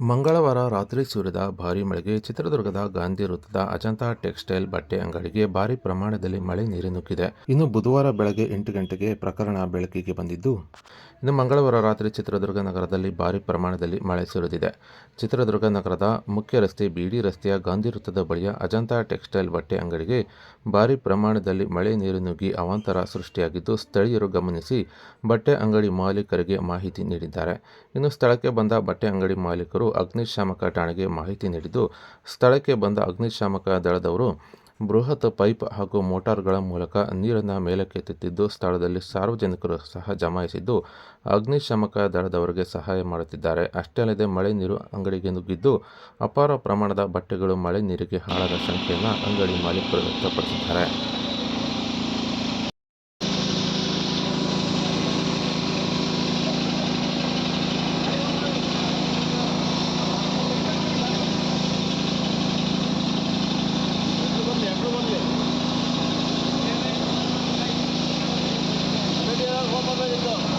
ಮಂಗಳವಾರ ರಾತ್ರಿ ಸುರಿದ ಭಾರೀ ಮಳೆಗೆ ಚಿತ್ರದುರ್ಗದ ಗಾಂಧಿ ವೃತ್ತದ ಅಜಂತಾ ಟೆಕ್ಸ್ಟೈಲ್ ಬಟ್ಟೆ ಅಂಗಡಿಗೆ ಭಾರಿ ಪ್ರಮಾಣದಲ್ಲಿ ಮಳೆ ನೀರು ನುಗ್ಗಿದೆ. ಇನ್ನು ಬುಧವಾರ ಬೆಳಗ್ಗೆ ಎಂಟು ಗಂಟೆಗೆ ಪ್ರಕರಣ ಬೆಳಕಿಗೆ ಬಂದಿದ್ದು, ಇನ್ನು ಮಂಗಳವಾರ ರಾತ್ರಿ ಚಿತ್ರದುರ್ಗ ನಗರದಲ್ಲಿ ಭಾರಿ ಪ್ರಮಾಣದಲ್ಲಿ ಮಳೆ ಸುರಿದಿದೆ. ಚಿತ್ರದುರ್ಗ ನಗರದ ಮುಖ್ಯ ರಸ್ತೆ ಬಿಡಿ ರಸ್ತೆಯ ಗಾಂಧಿ ವೃತ್ತದ ಬಳಿಯ ಅಜಂತಾ ಟೆಕ್ಸ್ಟೈಲ್ ಬಟ್ಟೆ ಅಂಗಡಿಗೆ ಭಾರಿ ಪ್ರಮಾಣದಲ್ಲಿ ಮಳೆ ನೀರು ನುಗ್ಗಿ ಅವಾಂತರ ಸೃಷ್ಟಿಯಾಗಿದ್ದು, ಸ್ಥಳೀಯರು ಗಮನಿಸಿ ಬಟ್ಟೆ ಅಂಗಡಿ ಮಾಲೀಕರಿಗೆ ಮಾಹಿತಿ ನೀಡಿದ್ದಾರೆ. ಇನ್ನು ಸ್ಥಳಕ್ಕೆ ಬಂದ ಬಟ್ಟೆ ಅಂಗಡಿ ಮಾಲೀಕರು ಅಗ್ನಿಶಾಮಕ ಠಾಣೆಗೆ ಮಾಹಿತಿ ನೀಡಿದ್ದು, ಸ್ಥಳಕ್ಕೆ ಬಂದ ಅಗ್ನಿಶಾಮಕ ದಳದವರು ಬೃಹತ್ ಪೈಪ್ ಹಾಗೂ ಮೋಟಾರ್ಗಳ ಮೂಲಕ ನೀರನ್ನು ಮೇಲಕ್ಕೆತ್ತುತ್ತಿದ್ದು ಸ್ಥಳದಲ್ಲಿ ಸಾರ್ವಜನಿಕರು ಸಹ ಜಮಾಯಿಸಿದ್ದು, ಅಗ್ನಿಶಾಮಕ ದಳದವರಿಗೆ ಸಹಾಯ ಮಾಡುತ್ತಿದ್ದಾರೆ. ಅಷ್ಟೇ ಅಲ್ಲದೆ, ಮಳೆ ನೀರು ಅಂಗಡಿಗೆ ನುಗ್ಗಿದ್ದು, ಅಪಾರ ಪ್ರಮಾಣದ ಬಟ್ಟೆಗಳು ಮಳೆ ನೀರಿಗೆ ಹಾಳಾದ ಶಂಕೆಯನ್ನು ಅಂಗಡಿ ಮಾಲೀಕರು ವ್ಯಕ್ತಪಡಿಸಿದ್ದಾರೆ. ready to go.